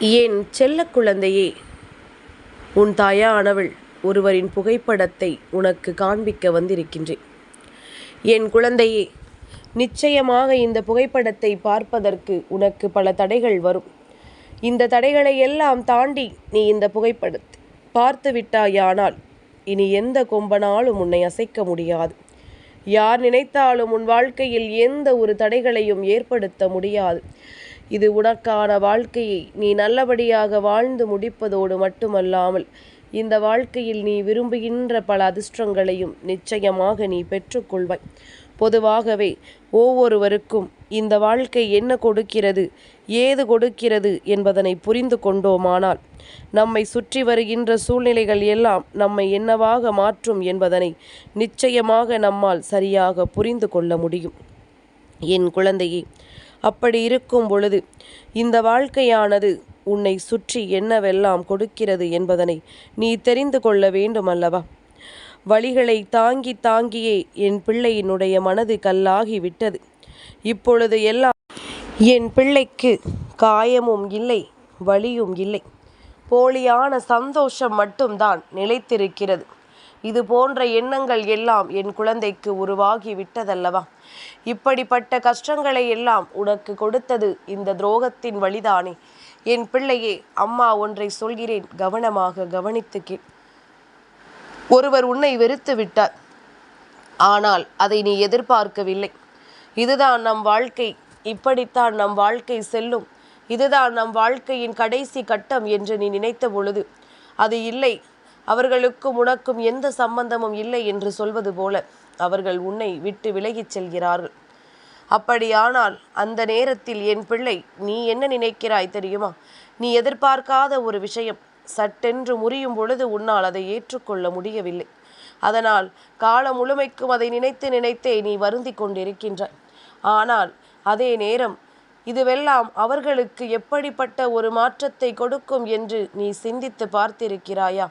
என் செல்ல குழந்தையே? உன் தாயானவள் ஒருவரின் புகைப்படத்தை உனக்கு காண்பிக்க வந்திருக்கின்றேன். என் குழந்தையே நிச்சயமாக இந்த புகைப்படத்தை பார்ப்பதற்கு உனக்கு பல தடைகள் வரும். இந்த தடைகளை எல்லாம் தாண்டி நீ இந்த புகைப்படத்தை பார்த்து விட்டாயானால் இனி எந்த கொம்பனாலும் உன்னை அசைக்க முடியாது. யார் நினைத்தாலும் உன் வாழ்க்கையில் எந்த ஒரு தடைகளையும் ஏற்படுத்த முடியாது. இது உனக்கான வாழ்க்கையை நீ நல்லபடியாக வாழ்ந்து முடிப்பதோடு மட்டுமல்லாமல் இந்த வாழ்க்கையில் நீ விரும்புகின்ற பல அதிர்ஷ்டங்களையும் நிச்சயமாக நீ பெற்றுக்கொள்வாய். பொதுவாகவே ஒவ்வொருவருக்கும் இந்த வாழ்க்கை என்ன கொடுக்கிறது ஏது கொடுக்கிறது என்பதனை புரிந்து கொண்டோமானால் நம்மை சுற்றி வருகின்ற சூழ்நிலைகள் எல்லாம் நம்மை என்னவாக மாற்றும் என்பதனை நிச்சயமாக நம்மால் சரியாக புரிந்து கொள்ள முடியும். என் குழந்தையே அப்படி இருக்கும் பொழுது இந்த வாழ்க்கையானது உன்னை சுற்றி என்னவெல்லாம் கொடுக்கிறது என்பதனை நீ தெரிந்து கொள்ள வேண்டும் அல்லவா வழிகளை தாங்கி தாங்கியே என் பிள்ளையினுடைய மனது கல்லாகி விட்டது இப்பொழுது எல்லாம் என் பிள்ளைக்கு காயமும் இல்லை வலியும் இல்லை. போலியான சந்தோஷம் மட்டும்தான் நிலைத்திருக்கிறது. இது போன்ற எண்ணங்கள் எல்லாம் என் குழந்தைக்கு உருவாகி விட்டதல்லவா? இப்படிப்பட்ட கஷ்டங்களை எல்லாம் உனக்கு கொடுத்தது இந்த துரோகத்தின் வழிதானே? என் பிள்ளையே அம்மா ஒன்றை சொல்கிறேன் கவனமாக கவனித்து ஒருவர் உன்னை வெறுத்து விட்டார். ஆனால் அதை நீ எதிர்பார்க்கவில்லை. இதுதான் நம் வாழ்க்கை. இப்படித்தான் நம் வாழ்க்கை செல்லும். இதுதான் நம் வாழ்க்கையின் கடைசி கட்டம் என்று நீ நினைத்த பொழுது அது இல்லை. அவர்களுக்கும் உனக்கும் எந்த சம்பந்தமும் இல்லை என்று சொல்வது போல அவர்கள் உன்னை விட்டு விலகிச் செல்கிறார்கள். அப்படியானால் அந்த நேரத்தில் என் பிள்ளை நீ என்ன நினைக்கிறாய் தெரியுமா? நீ எதிர்பார்க்காத ஒரு விஷயம். சட்டென்று முறியும் பொழுது உன்னால் அதை ஏற்றுக்கொள்ள முடியவில்லை. அதனால் காலம் முழுமைக்கும் அதை நினைத்து நினைத்தே நீ வருந்தி கொண்டிருக்கின்றாய். ஆனால் அதே நேரம் இதுவெல்லாம் அவர்களுக்கு எப்படிப்பட்ட ஒரு மாற்றத்தை கொடுக்கும் என்று நீ சிந்தித்து பார்த்திருக்கிறாயா?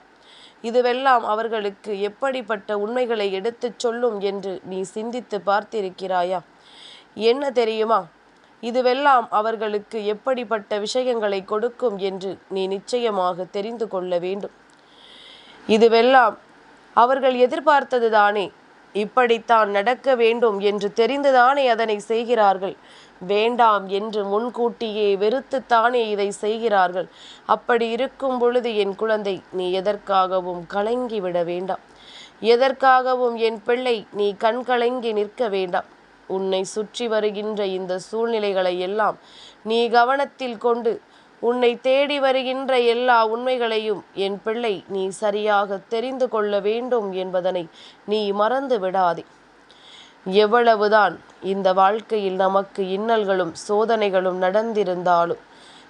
இதுவெல்லாம் அவர்களுக்கு எப்படிப்பட்ட உண்மைகளை எடுத்துச் சொல்லும் என்று நீ சிந்தித்து பார்த்திருக்கிறாயா? என்ன தெரியுமா? இதுவெல்லாம் அவர்களுக்கு எப்படிப்பட்ட விஷயங்களை கொடுக்கும் என்று நீ நிச்சயமாக தெரிந்து கொள்ள வேண்டும். இதுவெல்லாம் அவர்கள் எதிர்பார்த்தது தானே இப்படித்தான் நடக்க வேண்டும் என்று தெரிந்துதானே அதனை செய்கிறார்கள். வேண்டாம் என்று முன்கூட்டியே வெறுத்துத்தானே இதை செய்கிறார்கள். அப்படி இருக்கும் பொழுது என் குழந்தை நீ எதற்காகவும் கலங்கிவிட வேண்டாம். எதற்காகவும் என் பிள்ளை நீ கண்கலங்கி நிற்க வேண்டாம். உன்னை சுற்றி வருகின்ற இந்த சூழ்நிலைகளை எல்லாம் நீ கவனத்தில் கொண்டு உன்னை தேடி வருகின்ற எல்லா உண்மைகளையும் என் பிள்ளை நீ சரியாக தெரிந்து கொள்ள வேண்டும் என்பதனை நீ மறந்து விடாதே. எவ்வளவுதான் இந்த வாழ்க்கையில் நமக்கு இன்னல்களும் சோதனைகளும் நடந்திருந்தாலும்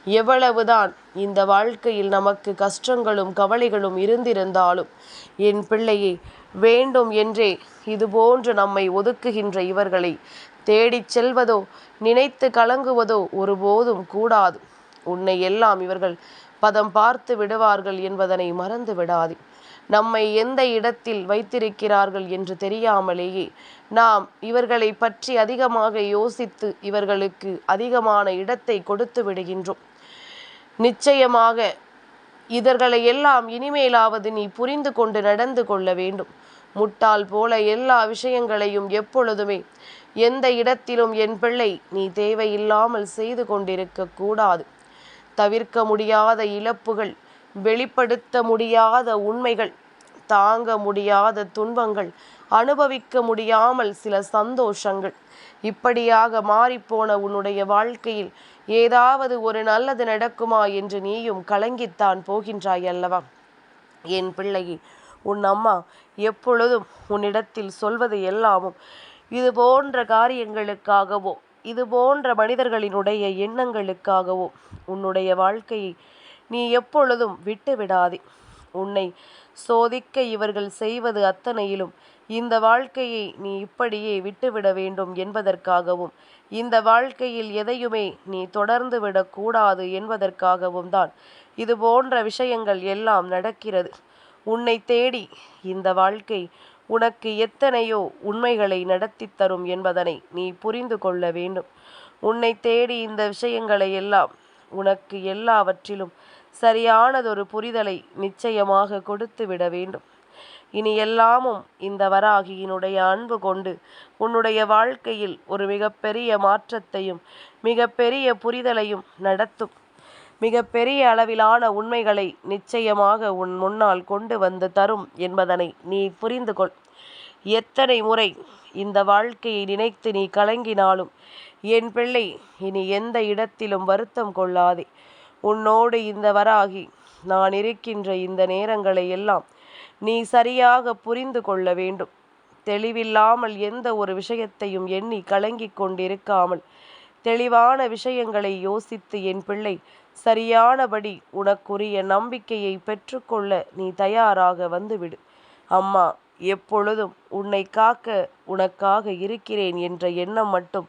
எவ்வளவுதான் இந்த வாழ்க்கையில் நமக்கு கஷ்டங்களும் கவலைகளும் இருந்திருந்தாலும் என் பிள்ளையை வேண்டும் என்றே இதுபோன்று நம்மை ஒதுக்குகின்ற இவர்களை தேடிச் செல்வதோ நினைத்து கலங்குவதோ ஒருபோதும் கூடாது. உன்னை எல்லாம் இவர்கள் பதம் பார்த்து விடுவார்கள் என்பதனை மறந்து விடாது. நம்மை எந்த இடத்தில் வைத்திருக்கிறார்கள் என்று தெரியாமலேயே நாம் இவர்களை பற்றி அதிகமாக யோசித்து இவர்களுக்கு அதிகமான இடத்தை கொடுத்து விடுகின்றோம். நிச்சயமாக இதர்களை எல்லாம் இனிமேலாவது நீ புரிந்து கொண்டு நடந்து கொள்ள வேண்டும். முட்டாள் போல எல்லா விஷயங்களையும் எப்பொழுதுமே எந்த இடத்திலும் என் பிள்ளை நீ தேவையில்லாமல் செய்து கொண்டிருக்க கூடாது. தவிர்க்க முடியாத இழப்புகள் வெளிப்படுத்த முடியாத உண்மைகள் தாங்க முடியாத துன்பங்கள் அனுபவிக்க முடியாமல் சில சந்தோஷங்கள். இப்படியாக மாறிப்போன உன்னுடைய வாழ்க்கையில் ஏதாவது ஒரு நல்லது நடக்குமா என்று நீயும் கலங்கித்தான் போகின்றாய் அல்லவா? என் பிள்ளையே உன் அம்மா எப்பொழுதும் உன்னிடத்தில் சொல்வது எல்லாமும் இது போன்ற காரியங்களுக்காகவோ இது போன்ற மனிதர்களினுடைய எண்ணங்களுக்காகவோ உன்னுடைய வாழ்க்கையை நீ எப்பொழுதும் விட்டு விடாதே உன்னை சோதிக்க இவர்கள் செய்வது அத்தனையிலும் இந்த வாழ்க்கையை நீ இப்படியே விட்டுவிட வேண்டும் என்பதற்காகவும் இந்த வாழ்க்கையில் எதையுமே நீ தொடர்ந்து விடக்கூடாது என்பதற்காகவும் தான் இது போன்ற விஷயங்கள் எல்லாம் நடக்கிறது. உன்னை தேடி இந்த வாழ்க்கை உனக்கு எத்தனையோ உண்மைகளை நடத்தி தரும் என்பதனை நீ புரிந்து கொள்ள வேண்டும். உன்னை தேடி இந்த விஷயங்களை எல்லாம் உனக்கு எல்லாவற்றிலும் சரியானதொரு புரிதலை நிச்சயமாக கொடுத்து விட வேண்டும். இனி எல்லாமும் இந்த வராகியினுடைய அன்பு கொண்டு உன்னுடைய வாழ்க்கையில் ஒரு மிகப்பெரிய மாற்றத்தையும் மிகப்பெரிய புரிதலையும் நடத்தும். மிகப்பெரிய அளவிலான உண்மைகளை நிச்சயமாக உன் முன்னால் கொண்டு வந்து தரும் என்பதனை நீ புரிந்து கொள். எத்தனை முறை இந்த வாழ்க்கையை நினைத்து நீ கலங்கினாலும் என் பிள்ளை இனி எந்த இடத்திலும் வருத்தம் கொள்ளாதே. உன்னோடு இந்த வராகி. நான் இருக்கின்ற இந்த நேரங்களை எல்லாம் நீ சரியாக புரிந்து கொள்ள வேண்டும். தெளிவில்லாமல் எந்த ஒரு விஷயத்தையும் எண்ணி கலங்கிக் கொண்டிருக்காமல் தெளிவான விஷயங்களை யோசித்து என் பிள்ளை சரியானபடி உனக்குரிய நம்பிக்கையை பெற்றுக்கொள்ள நீ தயாராக வந்துவிடு. அம்மா எப்பொழுதும் உன்னை காக்க உனக்காக இருக்கிறேன் என்ற எண்ணம் மட்டும்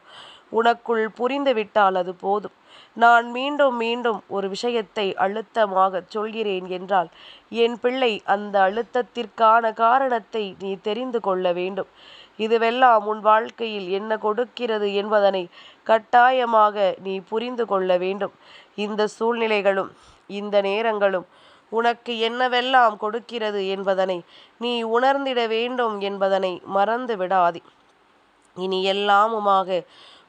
உனக்குள் புரிந்துவிட்டால் அது போதும். நான் மீண்டும் மீண்டும் ஒரு விஷயத்தை அழுத்தமாக சொல்கிறேன் என்றால் என் பிள்ளை அந்த அழுத்தத்திற்கான காரணத்தை நீ தெரிந்து கொள்ள வேண்டும். இதுவெல்லாம் உன் வாழ்க்கையில் என்ன கொடுக்கிறது என்பதனை கட்டாயமாக நீ புரிந்து கொள்ள வேண்டும். இந்த சூழ்நிலைகளும் இந்த நேரங்களும் உனக்கு என்னவெல்லாம் கொடுக்கிறது என்பதனை நீ உணர்ந்திட வேண்டும் என்பதனை மறந்து விடாதே இனி எல்லாமுமாக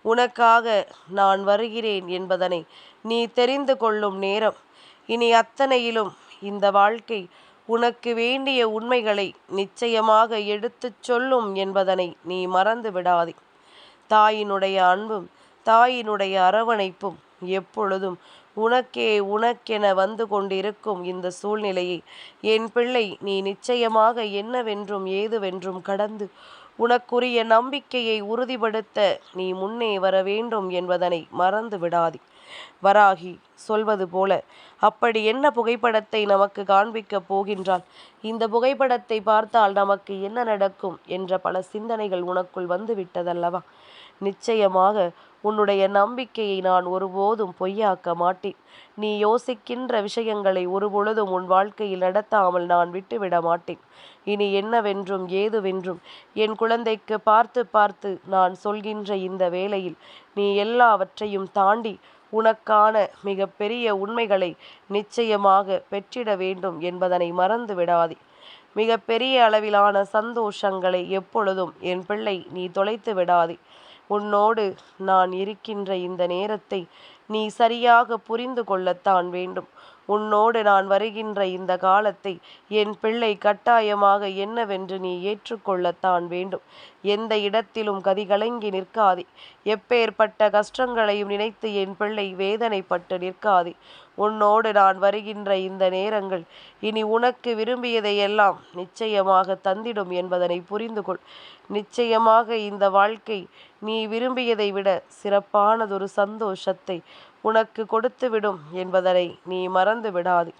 உனக்காக நான் வருகிறேன் என்பதனை நீ தெரிந்து கொள்ளும் நேரம். இனி அத்தனையிலும் இந்த வாழ்க்கை உனக்கு வேண்டிய உண்மைகளை நிச்சயமாக எடுத்துச் சொல்லும் என்பதனை நீ மறந்து விடாதே. தாயினுடைய அன்பும் தாயினுடைய அரவணைப்பும் எப்பொழுதும் உனக்கே உனக்கென வந்து கொண்டிருக்கும் இந்த சூழ்நிலையை என் பிள்ளை நீ நிச்சயமாக என்னவென்றும் ஏதுவென்றும் கடந்து உனக்குரிய நம்பிக்கையை உறுதிப்படுத்த நீ முன்னே வர வேண்டும் என்பதனை மறந்து விடாதே வராகி சொல்வது போல அப்படி என்ன புகைப்படத்தை நமக்கு காண்பிக்கப் போகின்றாள் இந்த புகைப்படத்தை பார்த்தால் நமக்கு என்ன நடக்கும்? என்ற பல சிந்தனைகள் உனக்குள் வந்துவிட்டதல்லவா? நிச்சயமாக உன்னுடைய நம்பிக்கையை நான் ஒருபோதும் பொய்யாக்க மாட்டேன். நீ யோசிக்கின்ற விஷயங்களை ஒருபொழுதும் உன் வாழ்க்கையில் நடத்தாமல் நான் விட்டுவிட மாட்டேன். இனி என்னவென்றும் ஏதுவென்றும் என் குழந்தைக்கு பார்த்து பார்த்து நான் சொல்கின்ற இந்த வேளையில் நீ எல்லாவற்றையும் தாண்டி உனக்கான மிக பெரிய உண்மைகளை நிச்சயமாக பெற்றிட வேண்டும் என்பதனை மறந்து விடாதே. மிக பெரிய அளவிலான சந்தோஷங்களை எப்பொழுதும் என் பிள்ளை நீ தொலைத்து விடாதே. உன்னோடு நான் இருக்கின்ற இந்த நேரத்தை நீ சரியாக புரிந்து கொள்ளத்தான் வேண்டும். உன்னோடு நான் வருகின்ற இந்த காலத்தை என் பிள்ளை கட்டாயமாக என்னவென்று நீ ஏற்றுக்கொள்ளத்தான் வேண்டும். எந்த இடத்திலும் கதிகலங்கி நிற்காதே. எப்பேற்பட்ட கஷ்டங்களையும் நினைத்து என் பிள்ளை வேதனைப்பட்டு நிற்காதே. உன்னோடு நான் வருகின்ற இந்த நேரங்கள் இனி உனக்கு விரும்பியதையெல்லாம் நிச்சயமாக தந்திடும் என்பதனை புரிந்து கொள் நிச்சயமாக இந்த வாழ்க்கை நீ விரும்பியதை விட சிறப்பானதொரு சந்தோஷத்தை உனக்கு கொடுத்துவிடும் என்பதனை நீ மறந்து விடாது.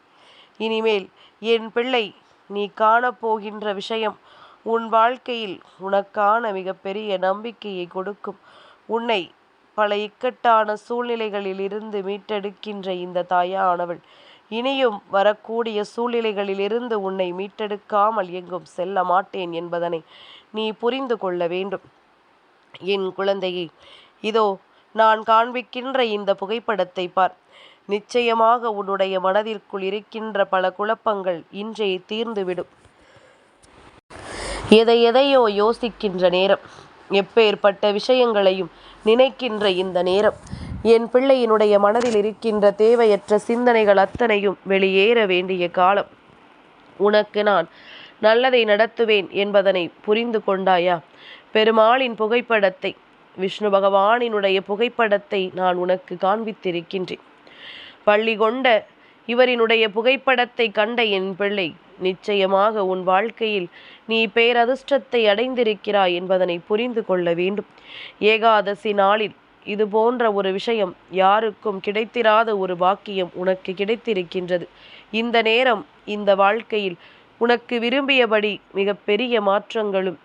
இனிமேல் என் பிள்ளை நீ காணப்போகின்ற விஷயம் உன் வாழ்க்கையில் உனக்கான மிகப்பெரிய நம்பிக்கையை கொடுக்கும். உன்னை பல இக்கட்டான சூழ்நிலைகளில் இருந்து மீட்டெடுக்கின்ற இந்த தாயானவள் இனியும் வரக்கூடிய சூழ்நிலைகளிலிருந்து உன்னை மீட்டெடுக்காமல் எங்கும் செல்ல மாட்டேன் என்பதனை நீ புரிந்து கொள்ள வேண்டும். என் குழந்தையே இதோ நான் காண்பிக்கின்ற இந்த புகைப்படத்தை பார். நிச்சயமாக உன்னுடைய மனதிற்குள் இருக்கின்ற பல குழப்பங்கள் இன்றே தீர்ந்துவிடும். எதை எதையோ யோசிக்கின்ற நேரம் எப்பேற்பட்ட விஷயங்களையும் நினைக்கின்ற இந்த நேரம். என் பிள்ளையினுடைய மனதில் இருக்கின்ற தேவையற்ற சிந்தனைகள் அத்தனையும் வெளியேற வேண்டிய காலம். உனக்கு நான் நல்லதை நடத்துவேன் என்பதனை புரிந்து கொண்டாயா? பெருமாளின் புகைப்படத்தை விஷ்ணு பகவானினுடைய புகைப்படத்தை நான் உனக்கு காண்பித்திருக்கின்றேன். பள்ளி கொண்ட இவரினுடைய புகைப்படத்தை கண்ட என் பிள்ளை நிச்சயமாக உன் வாழ்க்கையில் நீ பேரதிர்ஷ்டத்தை அடைந்திருக்கிறாய் என்பதனை புரிந்து கொள்ள வேண்டும். ஏகாதசி நாளில் இது போன்ற ஒரு விஷயம் யாருக்கும் கிடைத்திராத ஒரு பாக்கியம் உனக்கு கிடைத்திருக்கின்றது. இந்த நேரம் இந்த வாழ்க்கையில் உனக்கு விரும்பியபடி மிகப்பெரிய மாற்றங்களும்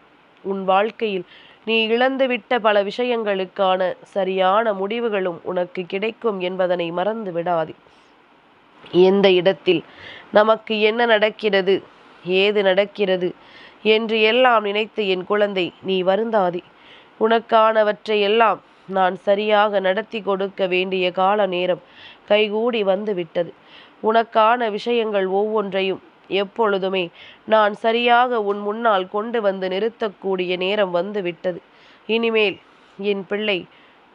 உன் வாழ்க்கையில் நீ இழந்துவிட்ட பல விஷயங்களுக்கான சரியான முடிவுகளும் உனக்கு கிடைக்கும் என்பதனை மறந்து விடாதே. எந்த இடத்தில் நமக்கு என்ன நடக்கிறது ஏது நடக்கிறது என்று எல்லாம் நினைத்து என் குழந்தை நீ வருந்தாதே. உனக்கானவற்றை எல்லாம் நான் சரியாக நடத்தி கொடுக்க வேண்டிய கால நேரம் கைகூடி வந்து விட்டது. உனக்கான விஷயங்கள் ஒவ்வொன்றையும் எப்பொழுதுமே. நான் சரியாக உன் முன்னால் கொண்டு வந்து நிறுத்தக்கூடிய நேரம் வந்துவிட்டது. இனிமேல் என் பிள்ளை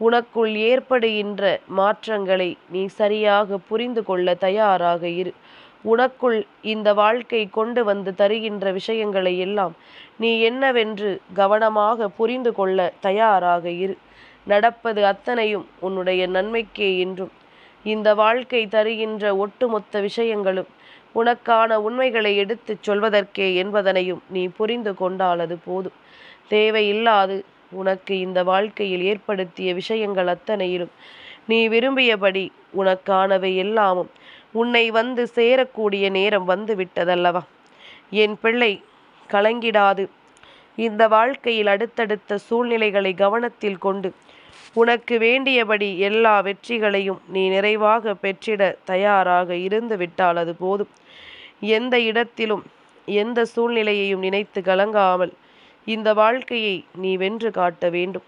உனக்குள் ஏற்படுகின்ற மாற்றங்களை நீ சரியாக புரிந்து கொள்ள தயாராக இரு. உனக்குள் இந்த வாழ்க்கை கொண்டு வந்து தருகின்ற விஷயங்களை எல்லாம் நீ என்னவென்று கவனமாக புரிந்து கொள்ள தயாராக இரு. நடப்பது அத்தனையும் உன்னுடைய நன்மைக்கே என்றும் இந்த வாழ்க்கை தருகின்ற ஒட்டுமொத்த விஷயங்களும் உனக்கான உண்மைகளை எடுத்துச் சொல்வதற்கே என்பதனையும் நீ புரிந்து கொண்டால் அது போதும். தேவையில்லாது உனக்கு இந்த வாழ்க்கையில் ஏற்படுத்திய விஷயங்கள் அத்தனையிலும் நீ விரும்பியபடி உனக்கானவை எல்லாமும் உன்னை வந்து சேரக்கூடிய நேரம் வந்து விட்டதல்லவா என் பிள்ளை கலங்கிடாது. இந்த வாழ்க்கையில் அடுத்தடுத்த சூழ்நிலைகளை கவனத்தில் கொண்டு உனக்கு வேண்டியபடி எல்லா வெற்றிகளையும் நீ நிறைவாக பெற்றிட தயாராக இருந்து விட்டால் அது போதும். எந்த இடத்திலும் எந்த சூழ்நிலையையும் நினைத்து கலங்காமல் இந்த வாழ்க்கையை நீ வென்று காட்ட வேண்டும்.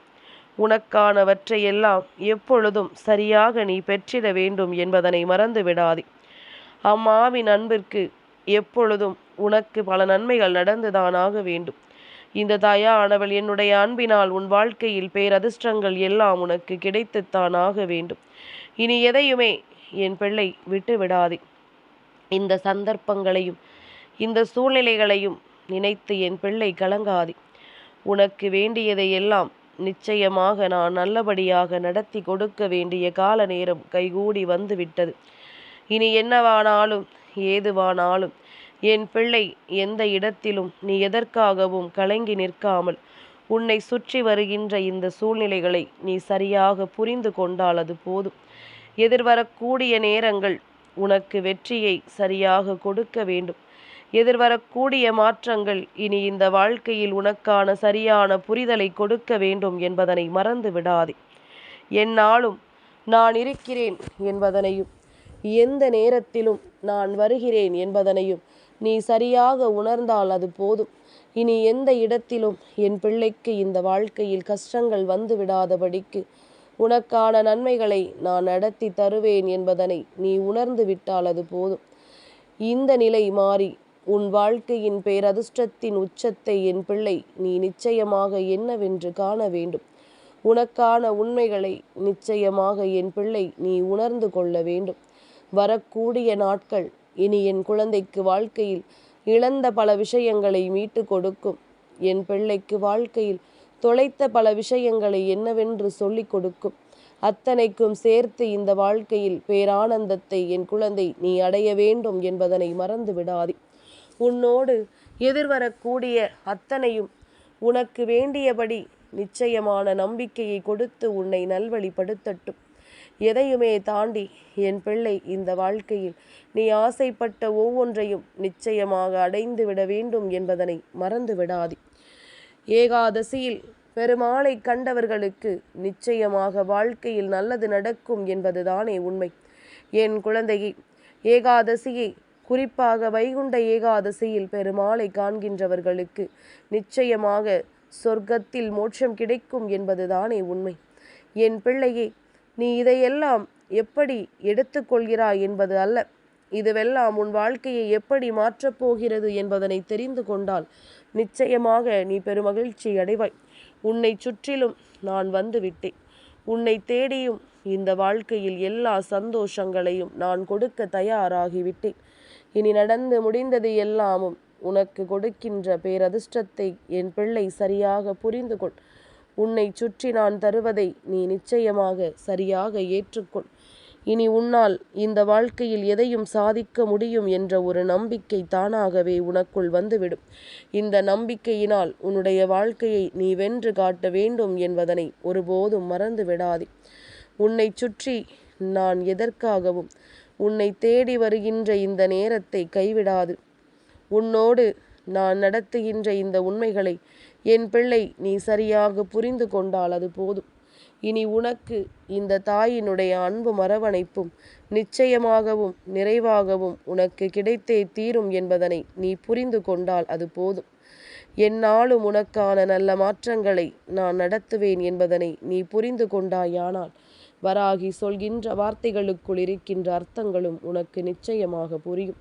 உனக்கானவற்றையெல்லாம் எப்பொழுதும் சரியாக நீ பெற்றிட வேண்டும் என்பதனை மறந்து விடாதே. அம்மாவின் அன்பிற்கு எப்பொழுதும் உனக்கு பல நன்மைகள் நடந்துதானாக வேண்டும். இந்த தாயானவள் என்னுடைய அன்பினால் உன் வாழ்க்கையில் பேரதிர்ஷ்டங்கள் எல்லாம் உனக்கு கிடைத்துத்தான் ஆக வேண்டும். இனி எதையுமே என் பிள்ளை விட்டு விடாதே இந்த சந்தர்ப்பங்களையும் இந்த சூழ்நிலைகளையும் நினைத்து என் பிள்ளை கலங்காதே. உனக்கு வேண்டியதை எல்லாம் நிச்சயமாக நான் நல்லபடியாக நடத்தி கொடுக்க வேண்டிய கால நேரம் கைகூடி வந்துவிட்டது. இனி என்னவானாலும் ஏதுவானாலும் என் பிள்ளை எந்த இடத்திலும் நீ எதற்காகவும் கலங்கி நிற்காமல் உன்னை சுற்றி வருகின்ற இந்த சூழ்நிலைகளை நீ சரியாக புரிந்து கொண்டால் அது போதும். எதிர்வரக்கூடிய நேரங்கள் உனக்கு வெற்றியை சரியாக கொடுக்க வேண்டும். எதிர்வரக்கூடிய மாற்றங்கள் இனி இந்த வாழ்க்கையில் உனக்கான சரியான புரிதலை கொடுக்க வேண்டும் என்பதனை மறந்து விடாதே. என்னாலும் நான் இருக்கிறேன் என்பதனையும் எந்த நேரத்திலும் நான் வருகிறேன் என்பதனையும் நீ சரியாக உணர்ந்தால் அது போதும். இனி எந்த இடத்திலும் என் பிள்ளைக்கு இந்த வாழ்க்கையில் கஷ்டங்கள் வந்து விடாதபடிக்கு உனக்கான நன்மைகளை நான் நடத்தி தருவேன் என்பதனை நீ உணர்ந்து விட்டால் அது போதும். இந்த நிலை மாறி உன் வாழ்க்கையின் பேரதிர்ஷ்டத்தின் உச்சத்தை என் பிள்ளை நீ நிச்சயமாக என்னவென்று காண வேண்டும். உனக்கான உண்மைகளை நிச்சயமாக என் பிள்ளை நீ உணர்ந்து கொள்ள வேண்டும். வரக்கூடிய நாட்கள் இனி என் குழந்தைக்கு வாழ்க்கையில் இழந்த பல விஷயங்களை மீட்டு கொடுக்கும். என் பிள்ளைக்கு வாழ்க்கையில் தொலைத்த பல விஷயங்களை என்னவென்று சொல்லிக் கொடுக்கும். அத்தனைக்கும் சேர்த்து இந்த வாழ்க்கையில் பேரானந்தத்தை என் குழந்தை நீ அடைய வேண்டும் என்பதனை மறந்து விடாதே. உன்னோடு எதிர்வரக்கூடிய அத்தனையும் உனக்கு வேண்டியபடி நிச்சயமான நம்பிக்கையை கொடுத்து உன்னை நல்வழிப்படுத்தட்டும். எதையுமே தாண்டி என் பிள்ளை இந்த வாழ்க்கையில் நீ ஆசைப்பட்ட ஒவ்வொன்றையும் நிச்சயமாக அடைந்து விட வேண்டும் என்பதனை மறந்து விடாதே. ஏகாதசியில் பெருமாளை கண்டவர்களுக்கு நிச்சயமாக வாழ்க்கையில் நல்லது நடக்கும் என்பதுதானே உண்மை. என் குழந்தையை ஏகாதசியை குறிப்பாக வைகுண்ட ஏகாதசியில் பெருமாளை காண்கின்றவர்களுக்கு நிச்சயமாக சொர்க்கத்தில் மோட்சம் கிடைக்கும் என்பதுதானே உண்மை. என் பிள்ளையே நீ இதையெல்லாம் எப்படி எடுத்துக்கொள்கிறாய் என்பது அல்ல. இதுவெல்லாம் உன் வாழ்க்கையை எப்படி மாற்றப் போகிறது என்பதனை தெரிந்து கொண்டால் நிச்சயமாக நீ பெருமகிழ்ச்சி அடைவாய். உன்னை சுற்றிலும் நான் வந்து விட்டேன். உன்னை தேடியும் இந்த வாழ்க்கையில் எல்லா சந்தோஷங்களையும் நான் கொடுக்க தயாராகிவிட்டேன் இனி நடந்து முடிந்தது எல்லாமும் உனக்கு கொடுக்கின்ற பேரதிர்ஷ்டத்தை என் பிள்ளை சரியாக புரிந்து கொள். உன்னை சுற்றி நான் தருவதை நீ நிச்சயமாக சரியாக ஏற்றுக்கொள். இனி உன்னால் இந்த வாழ்க்கையில் எதையும் சாதிக்க முடியும் என்ற ஒரு நம்பிக்கை தானாகவே உனக்குள் வந்துவிடும். இந்த நம்பிக்கையினால் உன்னுடைய வாழ்க்கையை நீ வென்று காட்ட வேண்டும் என்பதனை ஒருபோதும் மறந்து விடாதே. உன்னை சுற்றி நான் எதற்காகவும் உன்னை தேடி வருகின்ற இந்த நேரத்தை கைவிடாது. உன்னோடு நான் நடத்துகின்ற இந்த உண்மைகளை என் பிள்ளை நீ சரியாக புரிந்து கொண்டால் அது போதும். இனி உனக்கு இந்த தாயினுடைய அன்பு மரவணைப்பும் நிச்சயமாகவும் நிறைவாகவும் உனக்கு கிடைத்தே தீரும் என்பதனை நீ புரிந்து கொண்டால் அது போதும். என்னாலும் உனக்கான நல்ல மாற்றங்களை நான் நடத்துவேன் என்பதனை நீ புரிந்து கொண்டாயானால் வராகி சொல்கின்ற வார்த்தைகளுக்குள் இருக்கின்ற அர்த்தங்களும் உனக்கு நிச்சயமாக புரியும்.